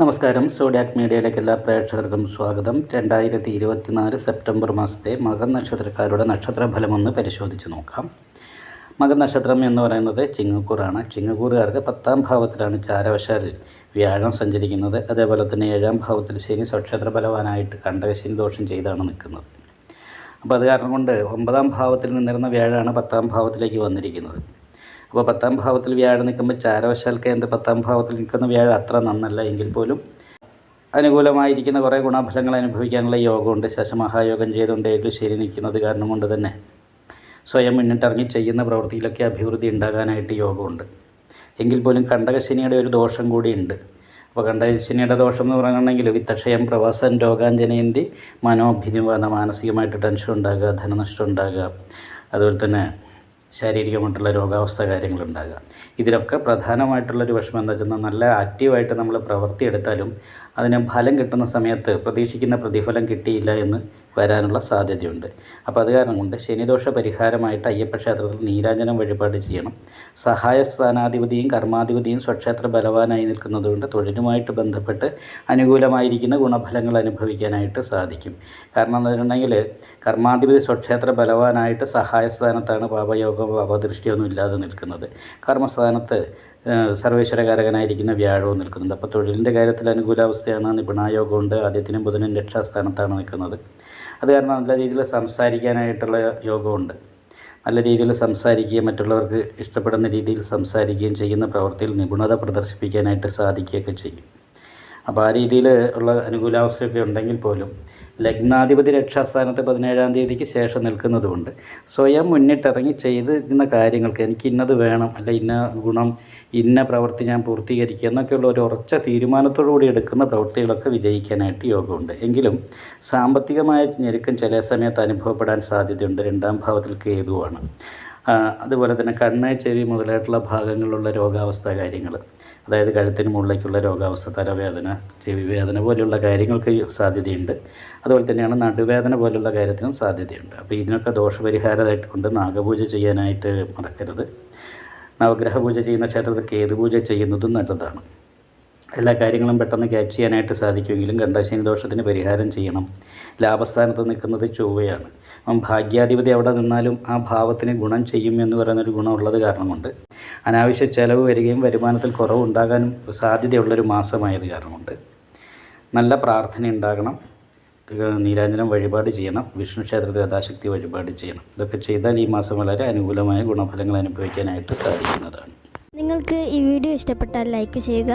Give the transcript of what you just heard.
നമസ്കാരം. സോഡിയാക് മീഡിയയിലേക്ക് എല്ലാ പ്രേക്ഷകർക്കും സ്വാഗതം. രണ്ടായിരത്തി ഇരുപത്തിനാല് സെപ്റ്റംബർ മാസത്തെ മകൻ നക്ഷത്രക്കാരുടെ നക്ഷത്രഫലമൊന്ന് പരിശോധിച്ച് നോക്കാം. മകൻ നക്ഷത്രം എന്ന് പറയുന്നത് ചിങ്ങക്കൂറാണ്. ചിങ്ങക്കൂറുകാർക്ക് പത്താം ഭാവത്തിലാണ് ചാരവശാലിൽ വ്യാഴം സഞ്ചരിക്കുന്നത്. അതേപോലെ തന്നെ ഏഴാം ഭാവത്തിൽ ശനി സ്വക്ഷേത്ര ബലവാനായിട്ട് കണ്ടകശനി ദോഷം ചെയ്താണ് നിൽക്കുന്നത്. അപ്പോൾ അത് കാരണം കൊണ്ട് ഒമ്പതാം ഭാവത്തിൽ നിന്നിരുന്ന വ്യാഴമാണ് പത്താം ഭാവത്തിലേക്ക് വന്നിരിക്കുന്നത്. അപ്പോൾ പത്താം ഭാവത്തിൽ വ്യാഴം നിൽക്കുമ്പോൾ ചാരവശാൽ കേന്ദ്ര പത്താം ഭാവത്തിൽ നിൽക്കുന്ന വ്യാഴം അത്ര നന്നല്ല എങ്കിൽ പോലും അനുകൂലമായിരിക്കുന്ന കുറേ ഗുണഫലങ്ങൾ അനുഭവിക്കാനുള്ള യോഗമുണ്ട്. ശശമഹായോഗം ചെയ്തുകൊണ്ട് ഏഴ് ശരി നിൽക്കുന്നത് കാരണം കൊണ്ട് തന്നെ സ്വയം മുന്നിട്ടിറങ്ങി ചെയ്യുന്ന പ്രവൃത്തിയിലൊക്കെ അഭിവൃദ്ധി ഉണ്ടാകാനായിട്ട് യോഗമുണ്ട്. എങ്കിൽ പോലും കണ്ടകശനിയുടെ ഒരു ദോഷം കൂടിയുണ്ട് അപ്പോൾ കണ്ടകശനിയുടെ ദോഷം എന്ന് പറയുകയാണെങ്കിൽ വിത്തക്ഷയം പ്രവാസൻ രോഗാഞ്ജനയന്തി മനോഭിനിവാദ മാനസികമായിട്ട് ടെൻഷൻ ഉണ്ടാകുക ധനനഷ്ടം ഉണ്ടാകുക. അതുപോലെ തന്നെ ശാരീരികമായിട്ടുള്ള രോഗാവസ്ഥ കാര്യങ്ങളുണ്ടാകുക. ഇതിലൊക്കെ പ്രധാനമായിട്ടുള്ളൊരു വിഷമം എന്താ വെച്ചാൽ നല്ല ആക്റ്റീവായിട്ട് നമ്മൾ പ്രവൃത്തി എടുത്താലും അതിന് ഫലം കിട്ടുന്ന സമയത്ത് പ്രതീക്ഷിക്കുന്ന പ്രതിഫലം കിട്ടിയില്ല എന്ന് വരാനുള്ള സാധ്യതയുണ്ട്. അപ്പോൾ അത് കാരണം കൊണ്ട് ശനിദോഷ പരിഹാരമായിട്ട് അയ്യപ്പ ക്ഷേത്രത്തിൽ നീരാഞ്ജനം വഴിപാട് ചെയ്യണം. സഹായ സ്ഥാനാധിപതിയും കർമാധിപതിയും സ്വക്ഷേത്ര ബലവാനായി നിൽക്കുന്നതുകൊണ്ട് തൊഴിലുമായിട്ട് ബന്ധപ്പെട്ട് അനുകൂലമായിരിക്കുന്ന ഗുണഫലങ്ങൾ അനുഭവിക്കാനായിട്ട് സാധിക്കും. കാരണം എന്ന് വെച്ചിട്ടുണ്ടെങ്കിൽ കർമാധിപതി സ്വക്ഷേത്ര ബലവാനായിട്ട് സഹായസ്ഥാനത്താണ് പാപയോഗം പാപദൃഷ്ടിയൊന്നും ഇല്ലാതെ നിൽക്കുന്നത്. കർമ്മസ്ഥാനത്ത് സർവേശ്വരകാരകനായിരിക്കുന്ന വ്യാഴവും നിൽക്കുന്നുണ്ട്. അപ്പോൾ തൊഴിലിന്റെ കാര്യത്തിൽ അനുകൂലാവസ്ഥയാണ്. നിപുണായോഗമുണ്ട്. ആദ്യത്തിനും ബുധനും രക്ഷാസ്ഥാനത്താണ് നിൽക്കുന്നത്. അത് കാരണം നല്ല രീതിയിൽ സംസാരിക്കാനായിട്ടുള്ള യോഗമുണ്ട്. നല്ല രീതിയിൽ സംസാരിക്കുകയും മറ്റുള്ളവർക്ക് ഇഷ്ടപ്പെടുന്ന രീതിയിൽ സംസാരിക്കുകയും ചെയ്യുന്ന പ്രവൃത്തിയിൽ നിപുണത പ്രദർശിപ്പിക്കാനായിട്ട് സാധിക്കുകയൊക്കെ ചെയ്യും. അപ്പോൾ ആ രീതിയിൽ ഉള്ള അനുകൂലാവസ്ഥയൊക്കെ ഉണ്ടെങ്കിൽ പോലും ലഗ്നാധിപതി രക്ഷാസ്ഥാനത്ത് പതിനേഴാം തീയതിക്ക് ശേഷം നിൽക്കുന്നതുകൊണ്ട് സ്വയം മുന്നിട്ടിറങ്ങി ചെയ്തിരുന്ന കാര്യങ്ങൾക്ക് എനിക്ക് ഇന്നത് വേണം അല്ല ഇന്ന ഗുണം ഇന്ന പ്രവൃത്തി ഞാൻ പൂർത്തീകരിക്കുക എന്നൊക്കെയുള്ള ഒരു ഉറച്ച കൂടി എടുക്കുന്ന പ്രവൃത്തികളൊക്കെ വിജയിക്കാനായിട്ട് യോഗമുണ്ട്. എങ്കിലും സാമ്പത്തികമായ ഞെരുക്കം ചില സമയത്ത് അനുഭവപ്പെടാൻ സാധ്യതയുണ്ട്. രണ്ടാം ഭാവത്തിൽ കേതുവാണ്. അതുപോലെ തന്നെ കണ്ണ് ചെവി മുതലായിട്ടുള്ള ഭാഗങ്ങളിലുള്ള രോഗാവസ്ഥ കാര്യങ്ങൾ അതായത് കഴുത്തിന് മുകളിലേക്കുള്ള രോഗാവസ്ഥ തലവേദന ചെവി വേദന പോലെയുള്ള കാര്യങ്ങൾക്ക് സാധ്യതയുണ്ട്. അതുപോലെ തന്നെയാണ് നടുവേദന പോലെയുള്ള കാര്യത്തിനും സാധ്യതയുണ്ട്. അപ്പോൾ ഇതിനൊക്കെ ദോഷപരിഹാരമായിട്ട് കൊണ്ട് നാഗപൂജ ചെയ്യാനായിട്ട് മറക്കരുത്. നവഗ്രഹ പൂജ ചെയ്യുന്ന ക്ഷേത്രത്തിൽ കേതുപൂജ ചെയ്യുന്നതും നല്ലതാണ്. എല്ലാ കാര്യങ്ങളും പെട്ടെന്ന് ക്യാച്ച് ചെയ്യാനായിട്ട് സാധിക്കുമെങ്കിലും ഗണ്ഡശനി ദോഷത്തിന് പരിഹാരം ചെയ്യണം. ലാഭസ്ഥാനത്ത് നിൽക്കുന്നത് ചൊവ്വയാണ്. അപ്പം ഭാഗ്യാധിപതി അവിടെ നിന്നാലും ആ ഭാവത്തിന് ഗുണം ചെയ്യും എന്ന് പറയുന്നൊരു ഗുണമുള്ളത് കാരണം കൊണ്ട് അനാവശ്യ ചെലവ് വരികയും വരുമാനത്തിൽ കുറവുണ്ടാകാനും സാധ്യതയുള്ളൊരു മാസമായത് കാരണമുണ്ട്. നല്ല പ്രാർത്ഥന ഉണ്ടാകണം. നീരാഞ്ജനം വഴിപാട് ചെയ്യണം. വിഷ്ണു ക്ഷേത്രത്തിൽ യഥാശക്തി വഴിപാട് ചെയ്യണം. ഇതൊക്കെ ചെയ്താൽ ഈ മാസം വളരെ അനുകൂലമായ ഗുണഫലങ്ങൾ അനുഭവിക്കാനായിട്ട് സാധിക്കുന്നതാണ്. നിങ്ങൾക്ക് ഈ വീഡിയോ ഇഷ്ടപ്പെട്ടാൽ ലൈക്ക് ചെയ്യുക